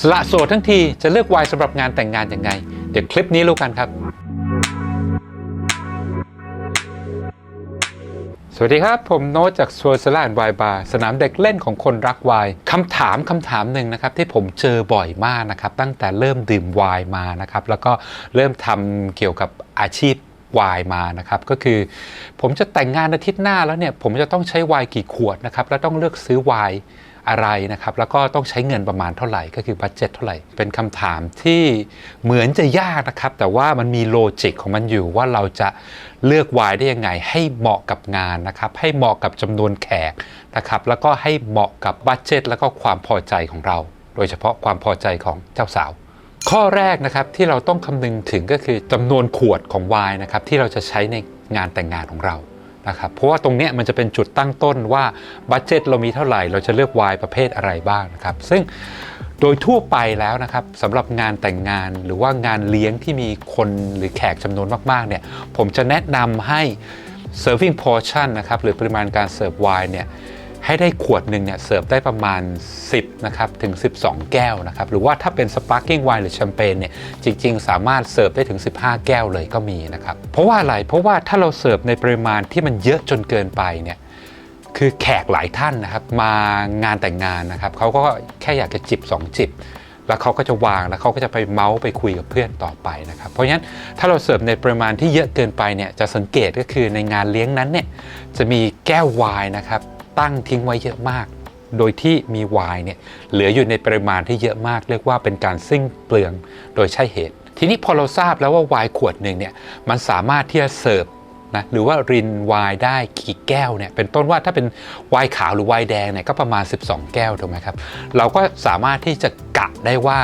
สละโสดทั้งทีจะเลือกวายสำหรับงานแต่งงานยังไง เดี๋ยวคลิปนี้รู้กันครับ สวัสดีครับ ผมโน้ตจากสว z สลานวายบาร์สนามเด็กเล่นของคนรักวายคำถามคำถามหนึ่งนะครับ ที่ผมเจอบ่อยมากนะครับ ตั้งแต่เริ่มดื่มวน์มานะครับ แล้วก็เริ่มทำเกี่ยวกับอาชีพ ไวน์มานะครับก็คือ ผมจะแต่งงานอาทิตย์หน้าแล้วเนี่ยผมจะต้องใช้ไวน์กี่ขวดนะครับแล้วต้องเลือกซื้อไวน์อะไรนะครับแล้วก็ต้องใช้เงินประมาณเท่าไหร่ก็คือบัตเจ็ตเท่าไหร่ เป็นคำถามที่เหมือนจะยากนะครับ แต่ว่ามันมีโลจิกของมันอยู่ว่าเราจะเลือกไวน์ได้ยังไง ให้เหมาะกับงานนะครับ ให้เหมาะกับจำนวนแขกนะครับแล้วก็ให้เหมาะกับบัตเจ็ตแล้วก็ความพอใจของเรา โดยเฉพาะความพอใจของเจ้าสาว ข้อแรกนะครับที่เราต้องคำนึงถึงก็คือจำนวนขวดของไวน์นะครับที่เราจะใช้ในงานแต่งงานของเรานะครับเพราะว่าตรงนี้มันจะเป็นจุดตั้งต้นว่าบัตเจ็ตเรามีเท่าไหร่ เราจะเลือกไวน์ประเภทอะไรบ้างนะครับซึ่งโดยทั่วไปแล้วนะครับสำหรับงานแต่งงานหรือว่างานเลี้ยงที่มีคนหรือแขกจำนวนมากๆเนี่ยผมจะแนะนำให้ serving portion นะครับหรือปริมาณการเสิร์ฟไวน์เนี่ย ให้ได้ขวดหนึ่งเนี่ยเสิร์ฟได้ประมาณ 10นะครับถึง 12 แก้วนะครับหรือว่าถ้าเป็น sparkling wine หรือแชมเปญเนี่ยจริง ๆ สามารถเสิร์ฟได้ถึง 15 แก้วเลยก็มีนะครับเพราะว่าอะไรเพราะว่าถ้าเราเสิร์ฟในปริมาณที่มันเยอะจนเกินไปเนี่ยคือแขกหลายท่านนะครับมางานแต่งงานนะครับเขาก็แค่อยากจะจิบ 2 จิบแล้วเขาก็จะวางแล้วเขาก็จะไปเมาส์ไปคุยกับเพื่อนต่อไปนะครับ เพราะฉะนั้นถ้าเราเสิร์ฟในปริมาณที่เยอะเกินไปเนี่ยจะสังเกตก็คือในงานเลี้ยงนั้นเนี่ยจะมีแก้วไวน์นะครับ ตั้งทิ้งไว้เยอะมาก โดยที่มีไวน์เนี่ยเหลืออยู่ในปริมาณที่เยอะมาก เรียกว่าเป็นการสิ้นเปลืองโดยใช่เหตุ ทีนี้พอเราทราบแล้วว่าไวน์ขวดหนึ่งเนี่ยมันสามารถที่จะเสิร์ฟนะหรือว่ารินไวน์ได้กี่แก้วเนี่ยเป็นต้นว่าถ้าเป็นไวน์ขาวหรือไวน์แดงเนี่ยก็ประมาณ 12 แก้วถูกไหมครับ เราก็สามารถที่จะกะได้ว่า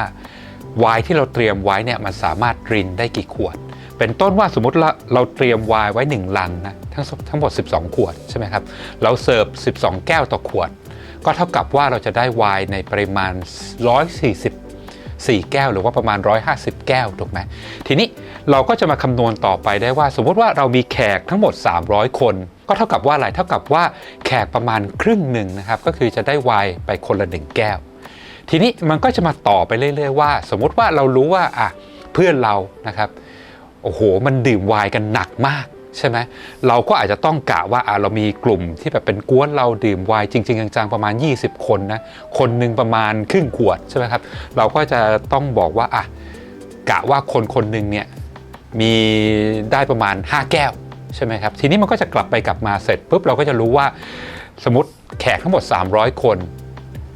ไวน์ที่เราเตรียมไว้เนี่ยมันสามารถรินได้กี่ขวด เป็นต้นว่าสมมติเราเราเตรียมไวน์ไว้ 1 ลังนะทั้งทั้งหมด 12 ขวดใช่ไหมครับเราเสิร์ฟ 12 แก้วต่อขวด ก็เท่ากับว่าเราจะได้ไวน์ในปริมาณ 144 แก้ว หรือว่าประมาณ 150 แก้วถูกไหมทีนี้เราก็จะมาคำนวณต่อไปได้ว่า สมมติว่าเรามีแขกทั้งหมด 300 คน ก็เท่ากับว่าอะไรเท่ากับว่าแขกประมาณครึ่งหนึ่งนะครับก็คือจะได้ไวน์ไปคนละ 1 แก้ว ทีนี้มันก็จะมาต่อไปเรื่อย ๆ ว่า สมมติว่าเรารู้ว่าอะเพื่อนเรานะครับ โอ้โห มันดื่มไวน์กันหนักมากใช่ไหมเราก็อาจจะต้องกะว่าอะเรามีกลุ่มที่แบบเป็นกวนเราดื่มไวน์จริง ๆ จังๆ ประมาณ 20 คนนะ คนหนึ่งประมาณครึ่งขวดใช่ไหมครับ เราก็จะต้องบอกว่าอะกะว่าคนคนหนึ่งเนี่ยมีได้ประมาณ 5 แก้วใช่ไหมครับ ทีนี้มันก็จะกลับไปกลับมาเสร็จปุ๊บเราก็จะรู้ว่าสมมติแขกทั้งหมด 300 คน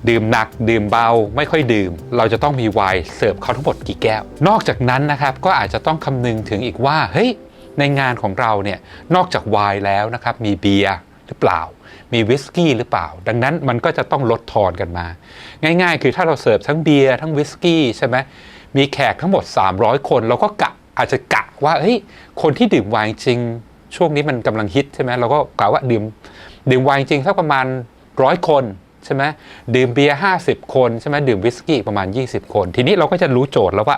ดื่มหนัก ดื่มเบา ไม่ค่อยดื่ม เราจะต้องมีไวน์เสิร์ฟเขาทั้งหมดกี่แก้ว นอกจากนั้นนะครับก็อาจจะต้องคำนึงถึงอีกว่าเฮ้ยในงานของเราเนี่ยนอกจากไวน์แล้วนะครับมีเบียร์หรือเปล่า มีวิสกี้หรือเปล่า ดังนั้นมันก็จะต้องลดทอนกันมา ง่าย ๆ คือถ้าเราเสิร์ฟทั้งเบียร์ทั้งวิสกี้ใช่ไหมมีแขกทั้งหมด 300 คนเราก็กะอาจจะกะว่าเฮ้ยคนที่ดื่มไวน์จริง ช่วงนี้มันกำลังฮิตใช่ไหมเราก็กะว่าดื่มดื่มไวน์จริงสักประมาณร้อยคน ใช่ไหมดื่มเบียร์50 คนใช่ไหมดื่มวิสกี้ประมาณ 20 คน ทีนี้เราก็จะรู้โจทย์แล้วว่า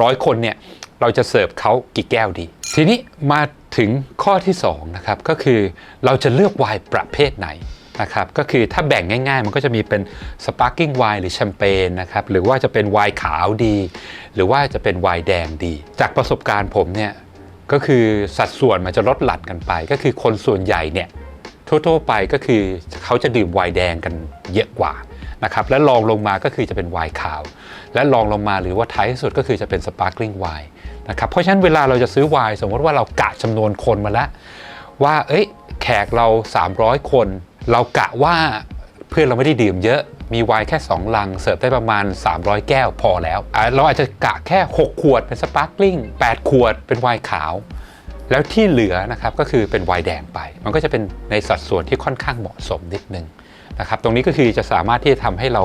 ร้อยคนเนี่ยเราจะเสิร์ฟเขากี่แก้วดี ทีนี้มาถึงข้อที่2นะครับก็คือเราจะเลือกไวน์ประเภทไหนนะครับก็คือถ้าแบ่งง่ายๆ มันก็จะมีเป็นสปาร์กิ้งไวน์หรือแชมเปญนะครับหรือว่าจะเป็นไวน์ขาวดี หรือว่าจะเป็นไวน์แดงดี จากประสบการณ์ผมเนี่ยก็คือสัดส่วนมันจะลดหลั่นกันไป ก็คือคนส่วนใหญ่เนี่ย ทั่วๆไปก็คือเขาจะดื่มไวน์แดงกันเยอะกว่านะครับและรองลงมาก็คือจะเป็นไวน์ขาว และรองลงมาหรือว่าท้ายที่สุดก็คือจะเป็นสปาร์คลิงไวน์นะครับเพราะฉะนั้นเวลาเราจะซื้อไวน์สมมติว่าเรากะจำนวนคนมาแล้ว ว่าเอ้ยแขกเรา 300 คน เรากะว่าเพื่อนเราไม่ได้ดื่มเยอะมีไวน์แค่ 2 ลัง เสิร์ฟได้ประมาณ 300 แก้วพอแล้ว เราอาจจะกะแค่ 6 ขวดเป็นสปาร์คลิง8 ขวดเป็นไวน์ขาว แล้วที่เหลือนะครับก็คือเป็นไวน์แดงไป มันก็จะเป็นในสัดส่วนที่ค่อนข้างเหมาะสมนิดนึงนะครับตรงนี้ก็คือจะสามารถที่จะทำให้เรา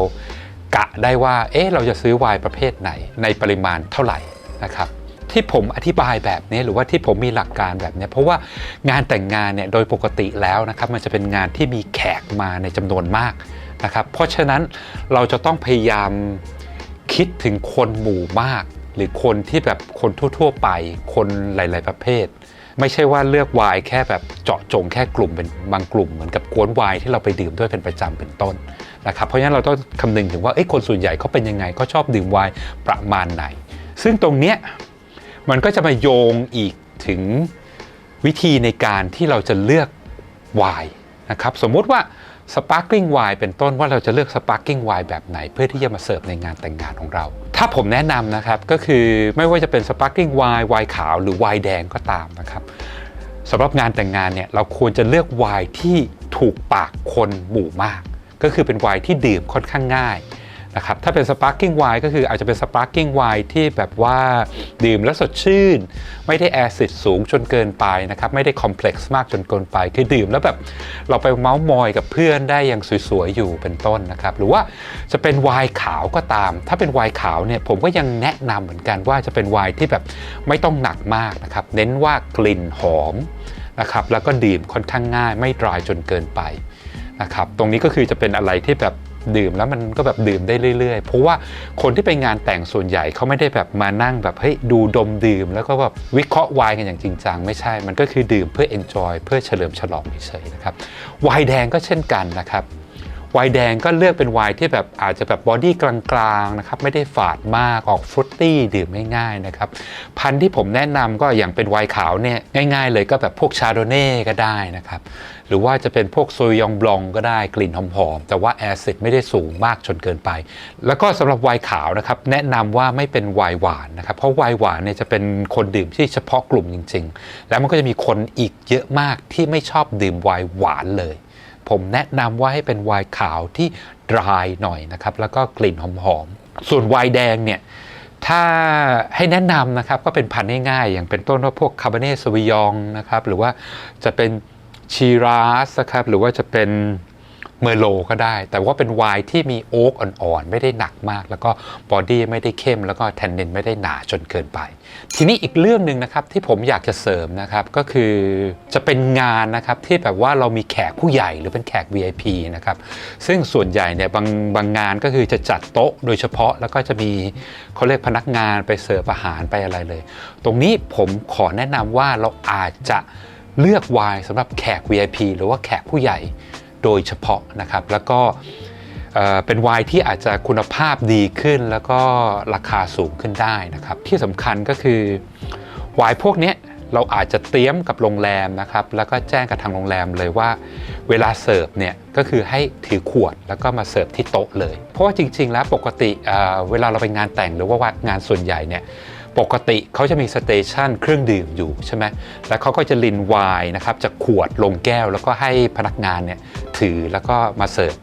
กะได้ว่าเอ๊ะเราจะซื้อไวน์ประเภทไหน ในปริมาณเท่าไหร่นะครับที่ผมอธิบายแบบนี้หรือว่าที่ผมมีหลักการแบบนี้เพราะว่างานแต่งงานเนี่ยโดยปกติแล้วนะครับมันจะเป็นงานที่มีแขกมาในจำนวนมากนะครับเพราะฉะนั้นเราจะต้องพยายามคิดถึงคนหมู่มาก หรือคนที่แบบคนทั่ว ๆ ไปคนหลาย ๆ ประเภท ไม่ใช่ว่าเลือกไวน์แค่แบบเจาะจงแค่กลุ่มเป็นบางกลุ่มเหมือนกับกวนไวน์ที่เราไปดื่มด้วยเป็นประจำเป็นต้นนะครับเพราะฉะนั้นเราต้องคำนึงถึงว่าคนส่วนใหญ่เขาเป็นยังไงเขาชอบดื่มไวน์ประมาณไหน ซึ่งตรงเนี้ยมันก็จะมาโยงอีกถึงวิธีในการที่เราจะเลือกไวน์นะครับสมมุติว่า สปาร์กิ้งไวน์เป็นต้นว่าเราจะเลือกสปาร์กิ้งไวน์แบบไหน เพื่อที่จะมาเสิร์ฟในงานแต่งงานของเรา ถ้าผมแนะนำนะครับก็คือไม่ว่าจะเป็นสปาร์กิ้งไวน์ไวน์ขาวหรือไวน์แดงก็ตามนะครับสำหรับงานแต่งงานเนี่ยเราควรจะเลือกไวน์ที่ถูกปากคนหมู่มาก ก็คือเป็นไวน์ที่ดื่มค่อนข้างง่าย นะครับถ้าเป็นสปาร์กิ้งไวน์ก็คืออาจจะเป็นสปาร์กิ้งไวน์ที่แบบว่าดื่มแล้วสดชื่น ไม่ได้แอซิดสูงจนเกินไปนะครับไม่ได้คอมเพล็กซ์มากจนเกินไป คือดื่มแล้วแบบเราไปเมาส์มอยกับเพื่อนได้อย่างสวยๆอยู่เป็นต้นนะครับหรือว่าจะเป็นไวน์ขาวก็ตาม ถ้าเป็นไวน์ขาวเนี่ยผมก็ยังแนะนำเหมือนกันว่าจะเป็นไวน์ที่แบบไม่ต้องหนักมากนะครับเน้นว่ากลิ่นหอมนะครับแล้วก็ดื่มค่อนข้างง่ายไม่ดรายจนเกินไปนะครับตรงนี้ก็คือจะเป็นอะไรที่แบบ ดื่มแล้วมันก็แบบดื่มได้เรื่อยๆ เพราะว่าคนที่ไปงานแต่งส่วนใหญ่เขาไม่ได้แบบมานั่งแบบเฮ้ยดูดมดื่ม แล้วก็แบบวิเคราะห์ไวน์กันอย่างจริงจังไม่ใช่ มันก็คือดื่มเพื่อ enjoy เพื่อเฉลิมฉลองเฉยๆนะครับไวน์แดงก็เช่นกันนะครับ ไวน์แดงก็เลือกเป็นไวน์ที่แบบอาจจะแบบบอดี้กลางๆนะครับไม่ได้ฝาดมากออกฟรุตตี้ดื่มง่ายๆนะครับพันธุ์ที่ผมแนะนำก็อย่างเป็นไวน์ขาวเนี่ยง่าย ๆ เลยก็แบบพวกชาโดเน่ก็ได้นะครับหรือว่าจะเป็นพวกโซยองบลองก็ได้กลิ่นหอมๆ แต่ว่าแอซิดไม่ได้สูงมากจนเกินไป แล้วก็สำหรับไวน์ขาวนะครับแนะนำว่าไม่เป็นไวน์หวานนะครับเพราะไวน์หวานเนี่ยจะเป็นคนดื่มที่เฉพาะกลุ่มจริง ๆ แล้วมันก็จะมีคนอีกเยอะมากที่ไม่ชอบดื่มไวน์หวานเลย ผมแนะนำว่าให้เป็นไวน์ขาวที่ดรายหน่อยนะครับ แล้วก็กลิ่นหอมๆ ส่วนไวน์แดงเนี่ย ถ้าให้แนะนำนะครับ ก็เป็นพันธุ์ง่ายๆ อย่างเป็นต้นว่าพวกคาร์บเนสวิยองนะครับ หรือว่าจะเป็นชีราสนะครับ หรือว่าจะเป็น เมอร์โลก็ได้ แต่ว่าเป็นไวน์ที่มีโอ๊กอ่อนๆ ไม่ได้หนักมาก แล้วก็บอดี้ไม่ได้เข้ม แล้วก็แทนนินไม่ได้หนาจนเกินไป ทีนี้อีกเรื่องหนึ่งนะครับที่ผมอยากจะเสริมนะครับก็คือจะเป็นงานนะครับที่แบบว่าเรามีแขกผู้ใหญ่หรือเป็นแขก VIP นะครับซึ่งส่วนใหญ่เนี่ยบางบางงานก็คือจะจัดโต๊ะโดยเฉพาะแล้วก็จะมีเขาเรียกพนักงานไปเสิร์ฟอาหารไปอะไรเลย ตรงนี้ผมขอแนะนำว่าเราอาจจะเลือกไวน์สำหรับแขก VIP หรือว่าแขกผู้ใหญ่ โดยเฉพาะนะครับ แล้วก็เป็นไวน์ที่อาจจะคุณภาพดีขึ้น แล้วก็ราคาสูงขึ้นได้นะครับ ที่สำคัญก็คือไวน์พวกนี้เราอาจจะเตรียมกับโรงแรมนะครับ แล้วก็แจ้งกับทางโรงแรมเลยว่า เวลาเสิร์ฟเนี่ยก็คือให้ถือขวดแล้วก็มาเสิร์ฟที่โต๊ะเลย เพราะว่าจริง ๆ แล้วปกติเวลาเราไปงานแต่งหรือว่างานส่วนใหญ่เนี่ย ปกติเขาจะมีสเตชันเครื่องดื่มอยู่ใช่ไหมแล้วเขาก็จะลินไวน์นะครับจากขวดลงแก้ว แล้วก็ให้พนักงานเนี่ยถือแล้วก็มาเสิร์ฟ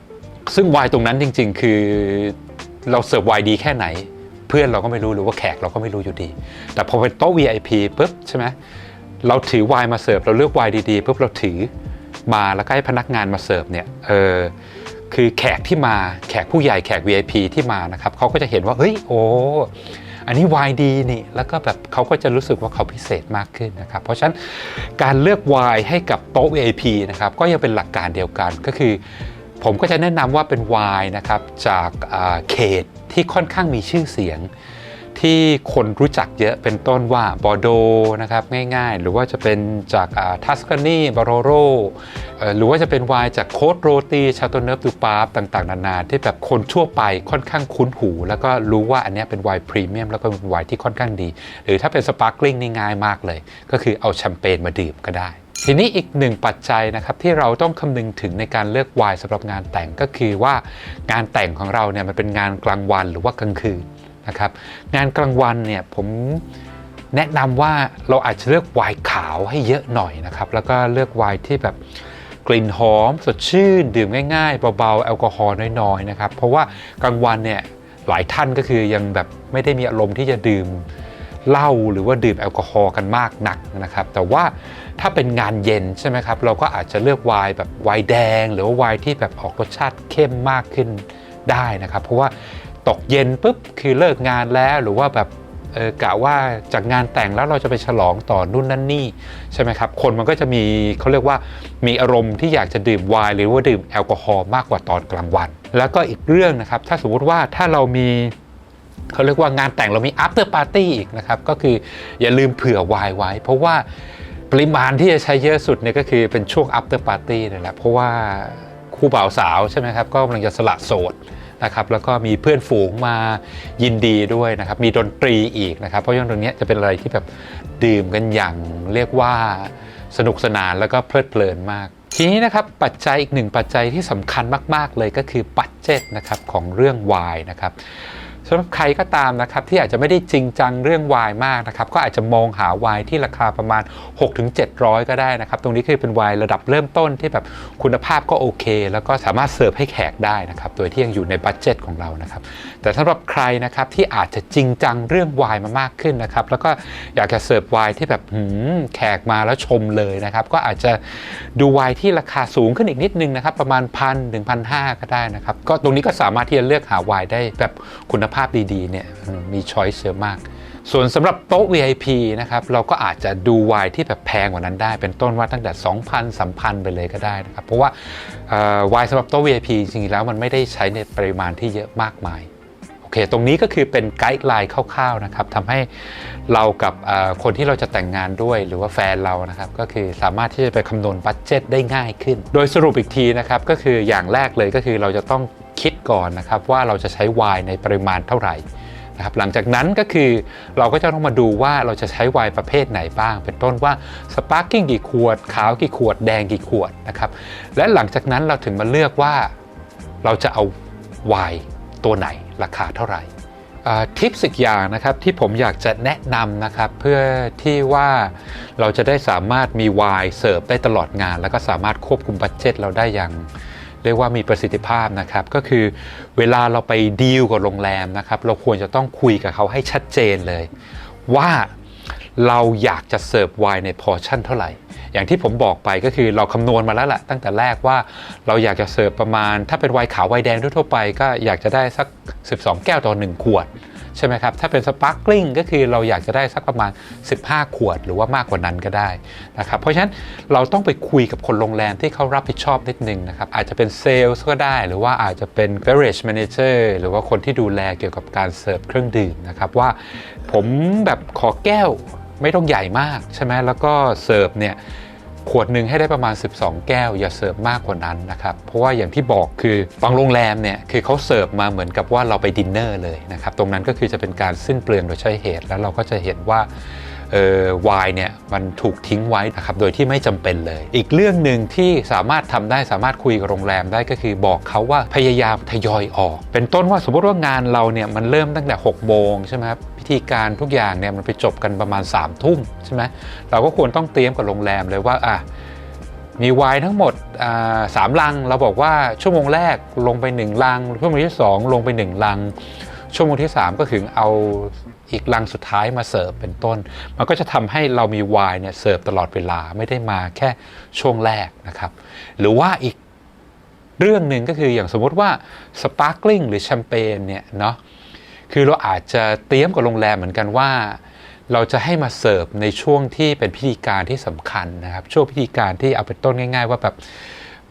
ซึ่งไวน์ตรงนั้นจริง ๆ คือเราเสิร์ฟไวน์ดีแค่ไหน เพื่อนเราก็ไม่รู้หรือว่าแขกเราก็ไม่รู้อยู่ดี แต่พอเป็นโต๊ะ VIP ปุ๊บใช่ไหมเราถือไวน์มาเสิร์ฟเราเลือกไวน์ดีๆปุ๊บเราถือมาแล้วก็ให้พนักงานมาเสิร์ฟเนี่ยเออคือแขกที่มาแขกผู้ใหญ่แขก VIP ที่มานะครับเขาก็จะเห็นว่าเฮ้ยโอ้ อันนี้วายดีนี่แล้วก็แบบเขาก็จะรู้สึกว่าเขาพิเศษมากขึ้นนะครับ เพราะฉะนั้นการเลือกวายให้กับโต๊ะ VIP นะครับก็ยังเป็นหลักการเดียวกันก็คือ ผมก็จะแนะนำว่าเป็นวายนะครับจากเขตที่ค่อนข้างมีชื่อเสียง ที่คนรู้จักเยอะเป็นต้นว่าบอโดนะครับง่ายๆ หรือว่าจะเป็นจากทัสคานีบารโรหรือว่าจะเป็นไวน์จากโคดโรตีชาโตเนฟดูปาร์ต่างๆ นานาที่แบบคนทั่วไปค่อนข้างคุ้นหู แล้วก็รู้ว่าอันนี้เป็นไวน์พรีเมียมแล้วก็เป็นไวน์ที่ค่อนข้างดี หรือถ้าเป็นสปาร์กลิงนี่ง่ายมากเลย ก็คือเอาแชมเปญมาดื่มก็ได้ทีนี้อีกหนึ่งปัจจัยนะครับที่เราต้องคำนึงถึงในการเลือกไวน์สำหรับงานแต่งก็คือว่างานแต่งของเราเนี่ยมันเป็นงานกลางวันหรือว่ากลางคืน นะครับ งานกลางวันเนี่ยผมแนะนำว่าเราอาจจะเลือกไวน์ขาวให้เยอะหน่อยนะครับ แล้วก็เลือกไวน์ที่แบบกลิ่นหอม สดชื่น ดื่มง่ายๆเบาๆ แอลกอฮอล์น้อยๆนะครับ เพราะว่ากลางวันเนี่ยหลายท่านก็คือยังแบบไม่ได้มีอารมณ์ที่จะดื่มเหล้าหรือว่าดื่มแอลกอฮอล์กันมากหนักนะครับ แต่ว่าถ้าเป็นงานเย็นใช่ไหมครับ เราก็อาจจะเลือกไวน์แบบไวน์แดง หรือว่าไวน์ที่แบบออกรสชาติเข้มมากขึ้นได้นะครับ เพราะว่า ตกเย็นปุ๊บคือเลิกงานแล้วหรือว่าแบบเออกะว่าจากงานแต่งแล้วเราจะไปฉลองต่อนู่นนั่นนี่ใช่ไหมครับ คนมันก็จะมีเขาเรียกว่ามีอารมณ์ที่อยากจะดื่มไวน์หรือว่าดื่มแอลกอฮอล์มากกว่าตอนกลางวัน แล้วก็อีกเรื่องนะครับ ถ้าสมมุติว่าถ้าเรามีเขาเรียกว่างานแต่งเรามี after party อีกนะครับ ก็คืออย่าลืมเผื่อไวน์ไว้ เพราะว่าปริมาณที่จะใช้เยอะสุดเนี่ยก็คือเป็นช่วง after party นี่แหละเพราะว่าคู่บ่าวสาวใช่ไหมครับก็กำลังจะสละโสด นะครับแล้วก็มีเพื่อนฝูงมายินดีด้วยนะครับมีดนตรีอีกนะครับ เพราะฉะนั้นตรงนี้จะเป็นอะไรที่แบบดื่มกันอย่างเรียกว่าสนุกสนานแล้วก็เพลิดเพลินมาก ทีนี้นะครับปัจจัยอีกหนึ่งปัจจัยที่สำคัญมาก ๆ เลยก็คือบัตเจ็ตนะครับของเรื่องวายนะครับ สำหรับใครก็ตามนะครับที่อาจจะไม่ได้จริงจังเรื่องวายมากนะครับก็อาจจะมองหาวายที่ราคาประมาณ 6-700 ก็ได้นะครับ ตรงนี้คือเป็นวายระดับเริ่มต้นที่แบบคุณภาพก็โอเค แล้วก็สามารถเสิร์ฟให้แขกได้นะครับโดยที่ยังอยู่ในบัตเจ็ตของเรานะครับแต่สำหรับใครนะครับที่อาจจะจริงจังเรื่องวายมามากขึ้นนะครับแล้วก็อยากจะเสิร์ฟวายที่แบบหืมแขกมาแล้วชมเลยนะครับก็อาจจะดูวายที่ราคาสูงขึ้นอีกนิดนึงนะครับประมาณพันถึงพันห้าก็ได้นะครับก็ตรงนี้ก็สามารถที่จะเลือกหาวายได้แบบคุณภาพดีๆเนี่ยมีช้อยเยอะมาก ส่วนสำหรับโต๊ะ VIP นะครับเราก็อาจจะดูไวน์ที่แบบแพงกว่านั้นได้ เป็นต้นว่าตั้งแต่ 2,000 3,000 ไปเลยก็ได้นะครับ เพราะว่าไวน์สำหรับโต๊ะ VIP จริงๆแล้วมันไม่ได้ใช้ในปริมาณที่เยอะมากมายโอเคตรงนี้ก็คือเป็นไกด์ไลน์คร่าวๆนะครับทำให้เรากับคนที่เราจะแต่งงานด้วยหรือว่าแฟนเรานะครับ ก็คือสามารถที่จะไปคำนวณบัตเจ็ตได้ง่ายขึ้น โดยสรุปอีกทีนะครับ ก็คืออย่างแรกเลยก็คือเราจะต้อง คิดก่อนนะครับว่าเราจะใช้วน์ในปริมาณเท่าไหร่นะครับหลังจากนั้นก็คือเราก็จะต้องมาดูว่าเราจะใช้ไวน์ประเภทไหนบ้าง เป็นต้นว่าสปาร์กิ้งกี่ขวด ขาวกี่ขวด แดงกี่ขวดนะครับและหลังจากนั้นเราถึงมาเลือกว่าเราจะเอาไวน์ตัวไหนราคาเท่าไหร่ทิปสิกอย่างนะครับที่ผมอยากจะแนะนำนะครับเพื่อที่ว่าเราจะได้สามารถมีไวน์เสิร์ฟได้ตลอดงาน แล้วก็สามารถควบคุมบัตเจ็ตเราได้อย่าง เรียกว่ามีประสิทธิภาพนะครับก็คือเวลาเราไปดีลกับโรงแรมนะครับเราควรจะต้องคุยกับเขาให้ชัดเจนเลย ว่าเราอยากจะเสิร์ฟไวน์ในพอร์ชั่นเท่าไหร่ อย่างที่ผมบอกไปก็คือเราคำนวณมาแล้วแหละตั้งแต่แรกว่าเราอยากจะเสิร์ฟประมาณ ถ้าเป็นไวน์ขาวไวน์แดงทั่วไปก็อยากจะได้สัก 12 แก้วต่อ 1 ขวด ใช่ไหมครับ ถ้าเป็นสปาร์กลิงก็คือเราอยากจะได้สักประมาณ 15 ขวดหรือว่ามากกว่านั้นก็ได้นะครับ เพราะฉะนั้นเราต้องไปคุยกับคนโรงแรมที่เขารับผิดชอบนิดนึงนะครับ อาจจะเป็นเซลล์ก็ได้ หรือว่าอาจจะเป็น beverage manager หรือว่าคนที่ดูแลเกี่ยวกับการเสิร์ฟเครื่องดื่มนะครับว่าผมแบบขอแก้วไม่ต้องใหญ่มากใช่ไหมแล้วก็เสิร์ฟเนี่ย ขวดหนึ่งให้ได้ประมาณ 12 แก้ว อย่าเสิร์ฟมากกว่านั้นนะครับ เพราะว่าอย่างที่บอกคือบางโรงแรมเนี่ยคือเขาเสิร์ฟมาเหมือนกับว่าเราไปดินเนอร์เลยนะครับ ตรงนั้นก็คือจะเป็นการสิ้นเปลืองโดยใช้เหตุแล้วเราก็จะเห็นว่า เออไวน์เนี่ยมันถูกทิ้งไว้นะครับโดยที่ไม่จำเป็นเลย อีกเรื่องหนึ่งที่สามารถทำได้สามารถคุยกับโรงแรมได้ก็คือบอกเขาว่าพยายามทยอยออก เป็นต้นว่าสมมติว่างานเราเนี่ยมันเริ่มตั้งแต่6โมงใช่ไหมครับพิธีการทุกอย่างเนี่ยมันไปจบกันประมาณ3ามทุ่มใช่ไหมเราก็ควรต้องเตรียมกับโรงแรมเลยว่าอะมีไวน์ทั้งหมดสามลัง เราบอกว่าชั่วโมงแรกลงไป 1 ลังชั่วโมงที่ 2 ลงไป 1 ลัง ชั่วโมงที่ 3 ก็ถึงเอา อีกลังสุดท้ายมาเสิร์ฟเป็นต้น มันก็จะทำให้เรามีไวน์เนี่ยเสิร์ฟตลอดเวลาไม่ได้มาแค่ช่วงแรกนะครับ หรือว่าอีกเรื่องหนึ่งก็คืออย่างสมมติว่าสปาร์กลิงหรือแชมเปญเนี่ยเนาะคือเราอาจจะเตรียมกับโรงแรมเหมือนกันว่า เราจะให้มาเสิร์ฟในช่วงที่เป็นพิธีการที่สำคัญนะครับ ช่วงพิธีการที่เอาเป็นต้นง่าย ๆ ว่าแบบ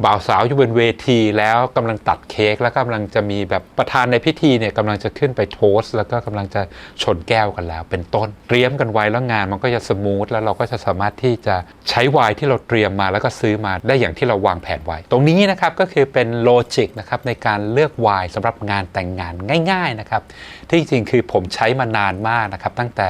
บ่าวสาวอยู่บนเวทีแล้วกำลังตัดเค้กแล้วกำลังจะมีแบบประธานในพิธีเนี่ยกำลังจะขึ้นไปโทสต์แล้วก็กำลังจะชนแก้วกันแล้ว เป็นต้นเตรียมกันไว้แล้วงานมันก็จะสมูทแล้วเราก็จะสามารถที่จะใช้ไวน์ที่เราเตรียมมาแล้วก็ซื้อมาได้อย่างที่เราวางแผนไว้ ตรงนี้นะครับก็คือเป็นโลจิกนะครับในการเลือกไวน์สำหรับงานแต่งงานง่าย ๆนะครับ ที่จริงคือผมใช้มานานมากนะครับ ตั้งแต่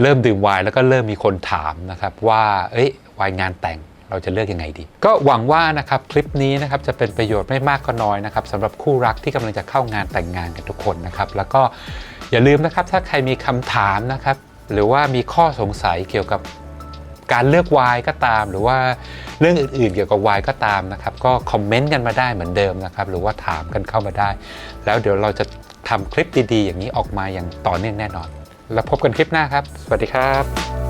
เริ่มดื่มไวน์แล้วก็เริ่มมีคนถามนะครับว่าเอ้ยไวน์งานแต่ง เราจะเลือกยังไงดี ก็หวังว่านะครับคลิปนี้นะครับจะเป็นประโยชน์ไม่มากก็น้อยนะครับสำหรับคู่รักที่กำลังจะเข้างานแต่งงานกันทุกคนนะครับแล้วก็อย่าลืมนะครับถ้าใครมีคำถามนะครับหรือว่ามีข้อสงสัยเกี่ยวกับการเลือกวน์ก็ตาม หรือว่าเรื่องอื่นๆ เกี่ยวกับวน์ก็ตามนะครับก็คอมเมนต์กันมาได้เหมือนเดิมนะครับหรือว่าถามกันเข้ามาได้ แล้วเดี๋ยวเราจะทำคลิปดีๆ อย่างนี้ออกมาอย่างต่อเนื่องแน่นอน แล้วพบกันคลิปหน้าครับ สวัสดีครับ